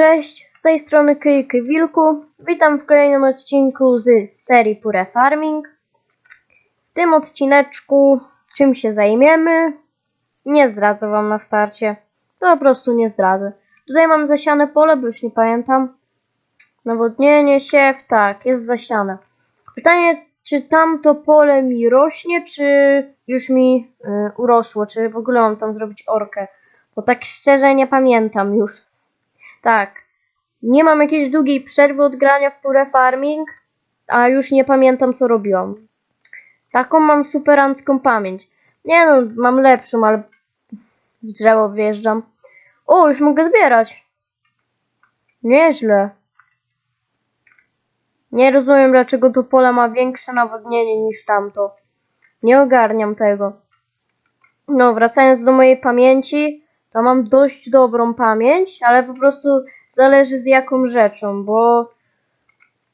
Cześć, z tej strony Kyjky Wilku. Witam w kolejnym odcinku z serii Pure Farming. W tym odcineczku czym się zajmiemy? Nie zdradzę wam na starcie. To po prostu nie zdradzę. Tutaj mam zasiane pole, bo już nie pamiętam. Nawodnienie, siew, tak, jest zasiane. Pytanie, czy tamto pole mi rośnie, czy już mi y, urosło, czy w ogóle mam tam zrobić orkę. Bo tak szczerze nie pamiętam już. Tak. Nie mam jakiejś długiej przerwy od grania w Pure Farming, a już nie pamiętam co robiłam. Taką mam superancką pamięć. Nie no, mam lepszą, ale w drzewo wjeżdżam. O, już mogę zbierać. Nieźle. Nie rozumiem, dlaczego to pole ma większe nawodnienie niż tamto. Nie ogarniam tego. No, wracając do mojej pamięci, to mam dość dobrą pamięć, ale po prostu zależy z jaką rzeczą, bo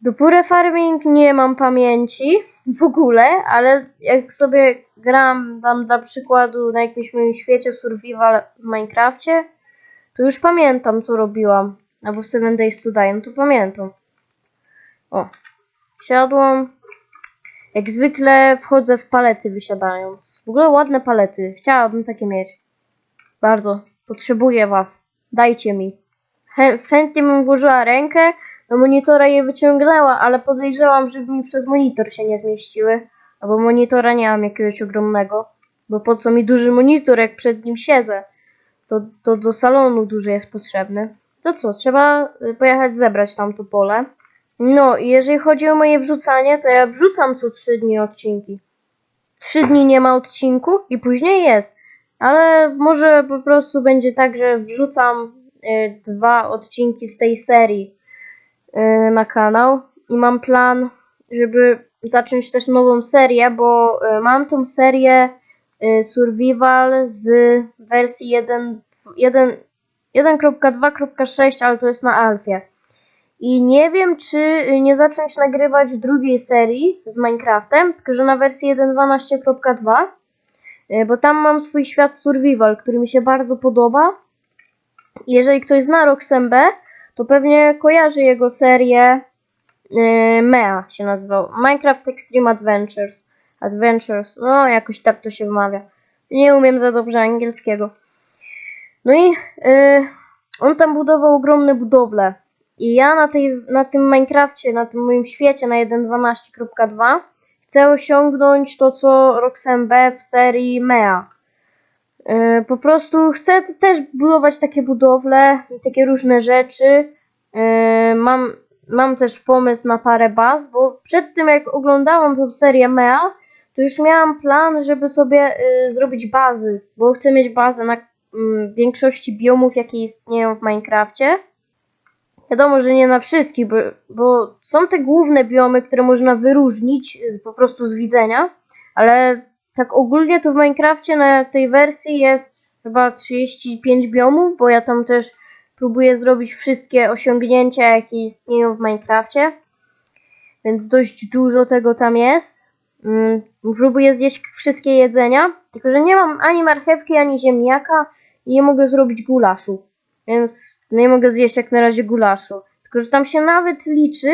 do Pure Farming nie mam pamięci w ogóle, ale jak sobie gram tam dla przykładu na jakimś moim świecie survival w Minecrafcie, to już pamiętam co robiłam. Albo w Seven Days to Die, no to pamiętam. O, wsiadłam. Jak zwykle wchodzę w palety wysiadając. W ogóle ładne palety. Chciałabym takie mieć. Bardzo. Potrzebuję was. Dajcie mi. Chę chętnie bym włożyła rękę do monitora i je wyciągnęła, ale podejrzewam, żeby mi przez monitor się nie zmieściły. Albo monitora nie mam jakiegoś ogromnego. Bo po co mi duży monitor, jak przed nim siedzę? To, to do salonu duży jest potrzebny. To co, trzeba y, pojechać zebrać tamto pole. No i jeżeli chodzi o moje wrzucanie, to ja wrzucam co 3 dni odcinki. 3 dni nie ma odcinku i później jest. Ale może po prostu będzie tak, że wrzucam y, dwa odcinki z tej serii y, na kanał i mam plan, żeby zacząć też nową serię, bo y, mam tą serię Survival z wersji 1, 1, 1.2.6, ale to jest na alfie. I nie wiem, czy nie zacząć nagrywać drugiej serii z Minecraftem, tylko że na wersji 1.12.2 Y, bo tam mam swój świat survival, który mi się bardzo podoba. Jeżeli ktoś zna Roxembe, to pewnie kojarzy jego serię yy, MEA się nazywał. Minecraft Extreme Adventures. Adventures, no jakoś tak to się wymawia. Nie umiem za dobrze angielskiego. No i yy, on tam budował ogromne budowle. I ja na, tej, na tym Minecrafcie, na tym moim świecie na 1.12.2 chcę osiągnąć to, co Roxembe w serii MEA. Yy, Po prostu chcę też budować takie budowle, takie różne rzeczy. Yy, Mam, mam też pomysł na parę baz, bo przed tym jak oglądałam tą serię MEA, to już miałam plan, żeby sobie yy, zrobić bazy, bo chcę mieć bazę na mm, większości biomów, jakie istnieją w Minecrafcie. Wiadomo, że nie na wszystkich, bo, bo są te główne biomy, które można wyróżnić po prostu z widzenia, ale tak ogólnie to w Minecrafcie na tej wersji jest chyba 35 biomów, bo ja tam też próbuję zrobić wszystkie osiągnięcia, jakie istnieją w Minecrafcie, więc dość dużo tego tam jest. Mm, Próbuję zjeść wszystkie jedzenia, tylko że nie mam ani marchewki, ani ziemniaka i nie mogę zrobić gulaszu, więc nie mogę zjeść jak na razie gulaszu. Tylko, że tam się nawet liczy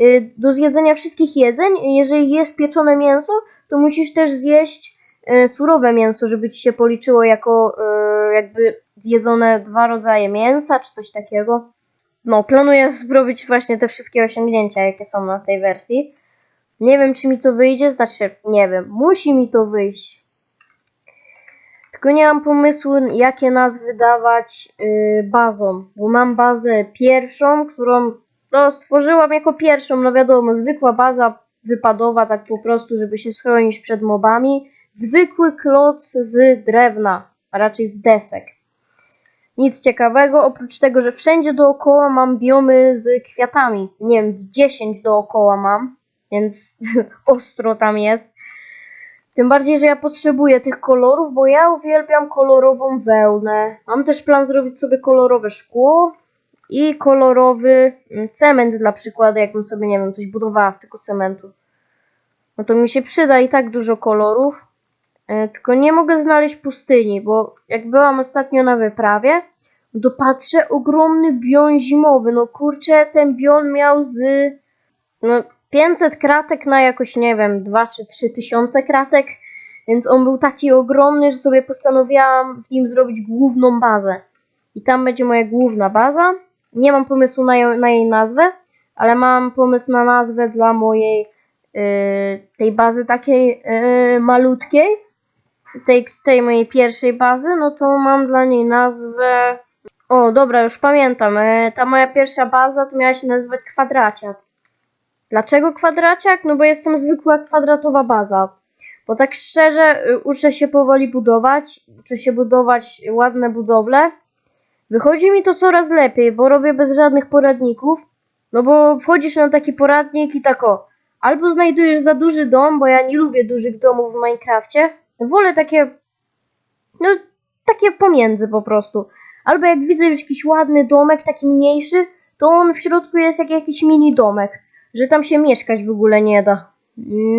y, do zjedzenia wszystkich jedzeń. i Jeżeli jesz pieczone mięso, to musisz też zjeść y, surowe mięso, żeby ci się policzyło jako y, jakby zjedzone dwa rodzaje mięsa, czy coś takiego. No, planuję zrobić właśnie te wszystkie osiągnięcia, jakie są na tej wersji. Nie wiem, czy mi to wyjdzie, znaczy, nie wiem, musi mi to wyjść. Tylko nie mam pomysłu, jakie nazwy dawać yy, bazom, bo mam bazę pierwszą, którą no, stworzyłam jako pierwszą, no wiadomo, zwykła baza wypadowa, tak po prostu, żeby się schronić przed mobami. Zwykły kloc z drewna, a raczej z desek. Nic ciekawego, oprócz tego, że wszędzie dookoła mam biomy z kwiatami. Nie wiem, z 10 dookoła mam, więc ostro tam jest. Tym bardziej, że ja potrzebuję tych kolorów, bo ja uwielbiam kolorową wełnę. Mam też plan zrobić sobie kolorowe szkło i kolorowy mm, cement dla przykładu, jakbym sobie, nie wiem, coś budowała z tego cementu. No to mi się przyda i tak dużo kolorów. E, Tylko nie mogę znaleźć pustyni, bo jak byłam ostatnio na wyprawie, to patrzę, ogromny bion zimowy. No kurczę, ten bion miał z no 500 kratek na jakoś, nie wiem, 2 czy 3 tysiące kratek. Więc on był taki ogromny, że sobie postanowiłam w nim zrobić główną bazę. I tam będzie moja główna baza. Nie mam pomysłu na, ją, na jej nazwę, ale mam pomysł na nazwę dla mojej yy, tej bazy takiej yy, malutkiej. Tej, tej mojej pierwszej bazy, no to mam dla niej nazwę. O, dobra, już pamiętam. E, ta moja pierwsza baza to miała się nazywać kwadraciak. Dlaczego kwadraciak? No bo jestem zwykła kwadratowa baza. Bo tak szczerze, y, uczę się powoli budować, uczę się budować ładne budowle. Wychodzi mi to coraz lepiej, bo robię bez żadnych poradników. No bo wchodzisz na taki poradnik i tak o, albo znajdujesz za duży dom, bo ja nie lubię dużych domów w Minecrafcie. Wolę takie, no takie pomiędzy po prostu. Albo jak widzę już jakiś ładny domek, taki mniejszy, to on w środku jest jak jakiś mini domek, że tam się mieszkać w ogóle nie da.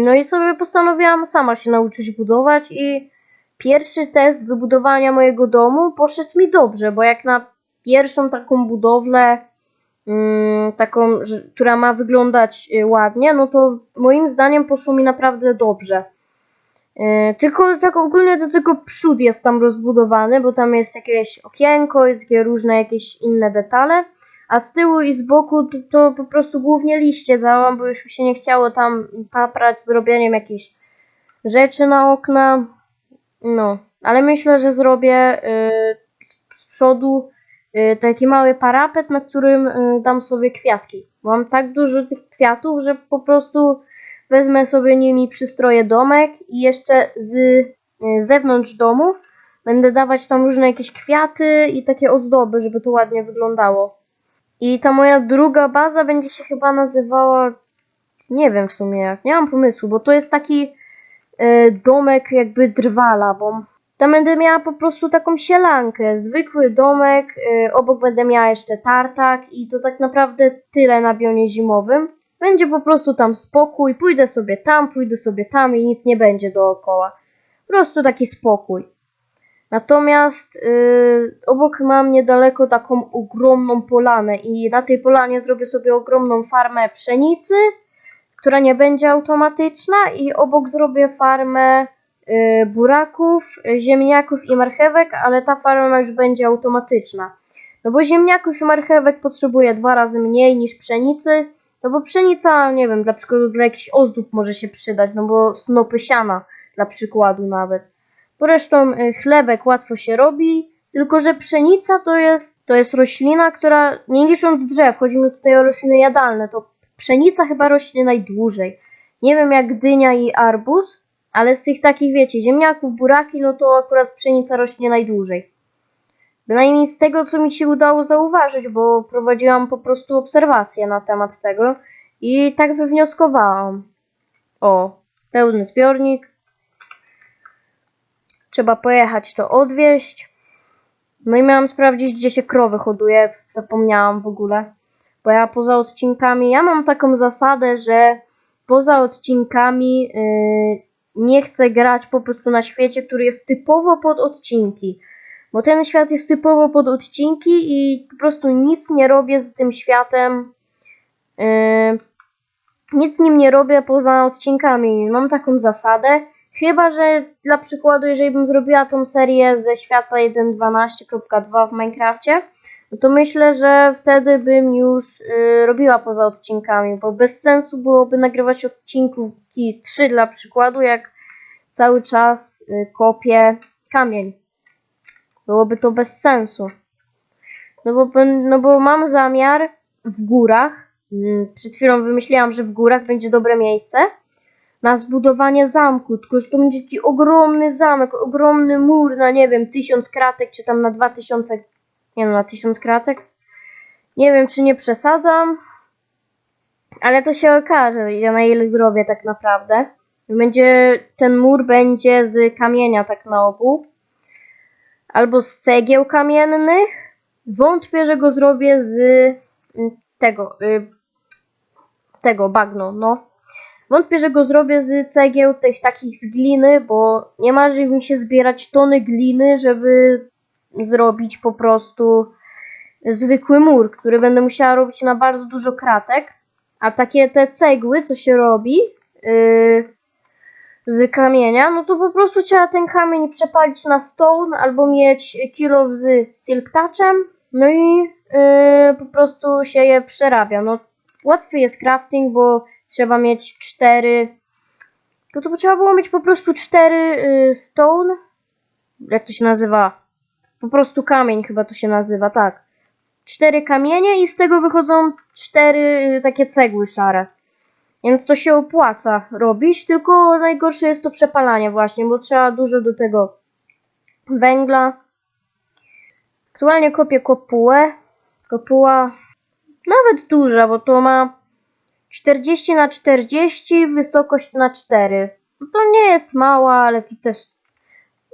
No i sobie postanowiłam sama się nauczyć budować i pierwszy test wybudowania mojego domu poszedł mi dobrze, bo jak na pierwszą taką budowlę, mm, taką, która ma wyglądać y, ładnie, no to moim zdaniem poszło mi naprawdę dobrze. Y, Tylko tak ogólnie to tylko przód jest tam rozbudowany, bo tam jest jakieś okienko i takie różne jakieś inne detale. A z tyłu i z boku to, to po prostu głównie liście dałam, bo już mi się nie chciało tam paprać zrobieniem jakichś rzeczy na okna. No, ale myślę, że zrobię y, z, z przodu y, taki mały parapet, na którym y, dam sobie kwiatki. Mam tak dużo tych kwiatów, że po prostu wezmę sobie nimi przystroję domek i jeszcze z y, zewnątrz domu będę dawać tam różne jakieś kwiaty i takie ozdoby, żeby to ładnie wyglądało. I ta moja druga baza będzie się chyba nazywała. Nie wiem w sumie jak, nie mam pomysłu, bo to jest taki e, domek jakby drwala, bo tam będę miała po prostu taką sielankę, zwykły domek, e, obok będę miała jeszcze tartak i to tak naprawdę tyle na bionie zimowym. Będzie po prostu tam spokój, pójdę sobie tam, pójdę sobie tam i nic nie będzie dookoła. Po prostu taki spokój. Natomiast yy, obok mam niedaleko taką ogromną polanę i na tej polanie zrobię sobie ogromną farmę pszenicy, która nie będzie automatyczna i obok zrobię farmę yy, buraków, ziemniaków i marchewek, ale ta farma już będzie automatyczna. No bo ziemniaków i marchewek potrzebuję dwa razy mniej niż pszenicy, no bo pszenica, nie wiem, dla przykładu dla jakichś ozdób może się przydać, no bo snopy siana dla przykładu nawet. Zresztą y, chlebek łatwo się robi, tylko że pszenica to jest, to jest roślina, która nie licząc drzew, chodzi mi tutaj o rośliny jadalne, to pszenica chyba rośnie najdłużej. Nie wiem jak dynia i arbuz, ale z tych takich wiecie, ziemniaków, buraki, no to akurat pszenica rośnie najdłużej. Bynajmniej z tego, co mi się udało zauważyć, bo prowadziłam po prostu obserwacje na temat tego i tak wywnioskowałam. O, pełny zbiornik, Trzeba pojechać to odwieźć. No i miałam sprawdzić, gdzie się krowy hoduje. Zapomniałam w ogóle. Bo ja poza odcinkami, ja mam taką zasadę, że poza odcinkami yy, nie chcę grać po prostu na świecie, który jest typowo pod odcinki. Bo ten świat jest typowo pod odcinki i po prostu nic nie robię z tym światem. Yy, nic nim nie robię poza odcinkami. Mam taką zasadę. Chyba, że dla przykładu, jeżeli bym zrobiła tą serię ze świata 1.12.2 w Minecrafcie, no to myślę, że wtedy bym już y, robiła poza odcinkami, bo bez sensu byłoby nagrywać odcinki 3 dla przykładu, jak cały czas y, kopię kamień. Byłoby to bez sensu. No bo, no bo mam zamiar w górach, y, przed chwilą wymyśliłam, że w górach będzie dobre miejsce, na zbudowanie zamku, tylko że to będzie taki ogromny zamek, ogromny mur na nie wiem, tysiąc kratek, czy tam na dwa tysiące, nie no, na tysiąc kratek. Nie wiem, czy nie przesadzam, ale to się okaże, ja na ile zrobię tak naprawdę. Będzie, ten mur będzie z kamienia tak na ogół, albo z cegieł kamiennych. Wątpię, że go zrobię z mm, tego, y, tego bagno, no. Wątpię, że go zrobię z cegieł tych takich z gliny, bo nie marzy mi się zbierać tony gliny, żeby zrobić po prostu zwykły mur, który będę musiała robić na bardzo dużo kratek. A takie te cegły, co się robi yy, z kamienia, no to po prostu trzeba ten kamień przepalić na stone albo mieć kilo z silk touchem, no i yy, po prostu się je przerabia. No łatwy jest crafting, bo trzeba mieć cztery. No to trzeba było mieć po prostu cztery yy, stone. Jak to się nazywa? Po prostu kamień chyba to się nazywa, tak. Cztery kamienie i z tego wychodzą cztery y, takie cegły szare. Więc to się opłaca robić, tylko najgorsze jest to przepalanie właśnie, bo trzeba dużo do tego węgla. Aktualnie kopię kopułę. Kopuła nawet duża, bo to ma 40 na 40, wysokość na 4. No to nie jest mała, ale to też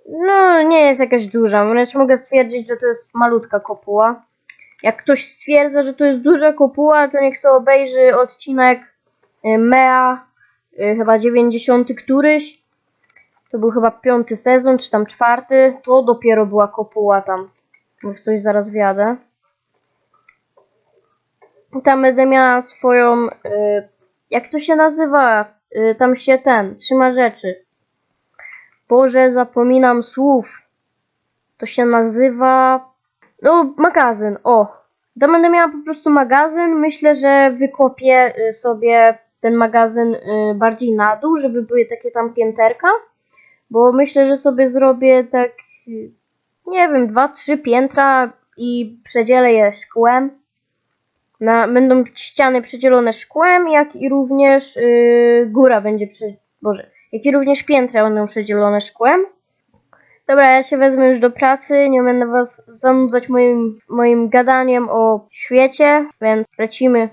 no nie jest jakaś duża. Wręcz mogę stwierdzić, że to jest malutka kopuła. Jak ktoś stwierdza, że to jest duża kopuła, to niech sobie obejrzy odcinek y, Mea, y, chyba 90 któryś. To był chyba piąty sezon, czy tam czwarty. To dopiero była kopuła tam. Bo w coś zaraz wjadę. Tam będę miała swoją. y, Jak to się nazywa? Y, Tam się ten, trzyma rzeczy. Boże, zapominam słów. To się nazywa. No, magazyn, o. To będę miała po prostu magazyn. Myślę, że wykopię y, sobie ten magazyn bardziej na dół, żeby były takie tam pięterka. Bo myślę, że sobie zrobię tak, nie wiem, dwa, trzy piętra i przedzielę je szkłem. Na, będą ściany przedzielone szkłem, jak i również y, góra będzie przy, Boże, jak i również piętra będą przedzielone szkłem. Dobra, ja się wezmę już do pracy, nie będę was zanudzać moim, moim gadaniem o świecie, więc lecimy.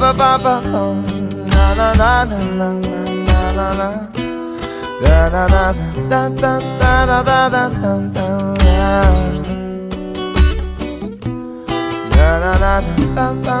Ba ba ba oh. Na na na na na na na na na Na na na na da da da da da da da da Na na na na ba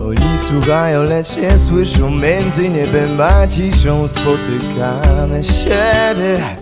oni słuchają, lecz nie słyszą Między niebem a ciszą Spotykamy siebie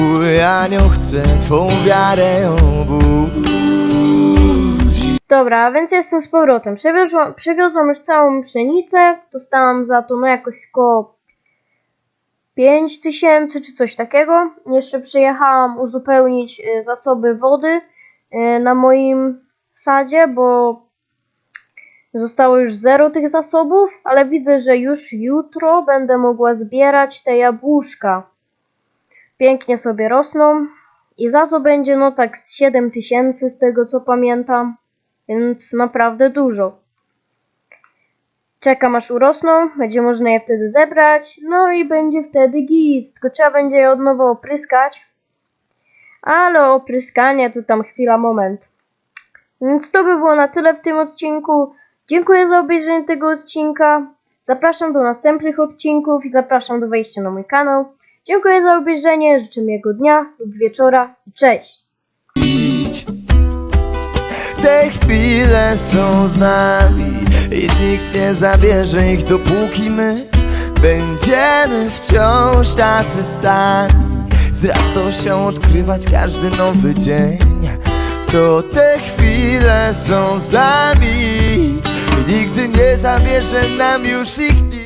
Twój anioł chce twą wiarę obudzić Dobra, więc jestem z powrotem. Przewiozłam, przewiozłam już całą pszenicę. Dostałam za to no jakoś około 5 tysięcy czy coś takiego. Jeszcze przyjechałam uzupełnić y, zasoby wody y, na moim sadzie, bo zostało już zero tych zasobów, ale widzę, że już jutro będę mogła zbierać te jabłuszka. Pięknie sobie rosną. I za to będzie no tak z 7 tysięcy z tego co pamiętam. Więc naprawdę dużo. Czekam aż urosną, będzie można je wtedy zebrać, no i będzie wtedy git, tylko trzeba będzie je od nowa opryskać. Ale opryskanie to tam chwila, moment. Więc to by było na tyle w tym odcinku. Dziękuję za obejrzenie tego odcinka. Zapraszam do następnych odcinków i zapraszam do wejścia na mój kanał. Dziękuję za obejrzenie, życzę miłego dnia lub wieczora i cześć! Te chwile są z nami i nikt nie zabierze ich dopóki my będziemy wciąż tacy sami. Z radością odkrywać każdy nowy dzień. To te chwile są z nami i nigdy nie zabierze nam już ich.